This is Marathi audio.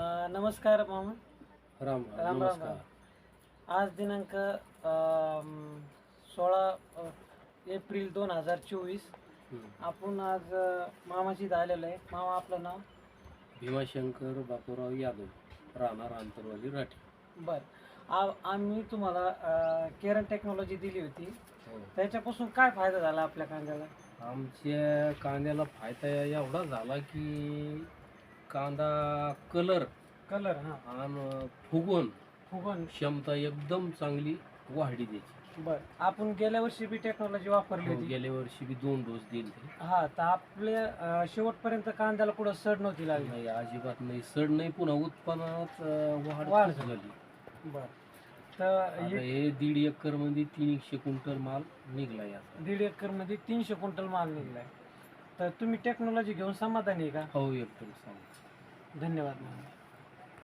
अं, नमस्कार मामा. राम राम राम नमस्कार. राम. आज दिनांक अं, सोळा अं, एप्रिल दोन हजार चोवीस. आपण आज अं, इथं आलेलो आहे. मामा आपलं नाव? भीमाशंकर बापूराव यादव राहणार आंतरवाली राठी. बर. आ- आम्ही तुम्हाला अं, केरन टेक्नॉलॉजी दिली होती. हो. त्याच्यापासून काय फायदा झाला आपल्या कांद्याला? आमच्या कांद्याला फायदा एवढा झाला की कांदा कलर कलर हा. आणि फुगवून फुगन क्षमता एकदम चांगली वाढली त्याची. बर. आपण गेल्या वर्षी बी टेक्नॉलॉजी वापरली हो, होती. गेल्या वर्षी बी दोन डोस दिले. ते हा तर आपल्या अं, शेवटपर्यंत कांद्याला कुठं सड नव्हती लागली. नाही अजिबात नाही. सड नाही पुन्हा उत्पन्नात अं, वाढ वाढ खूप झाली. बर. तर आता हे हे दीड एकरमध्ये तीनशे क्विंटल माल निघला याचा. दीड एकरमध्ये तीनशे क्विंटल माल निघलाय. तर तुम्ही टेक्नॉलॉजी घेऊन समाधानी आहे का? हो एकदम सांग धन्यवाद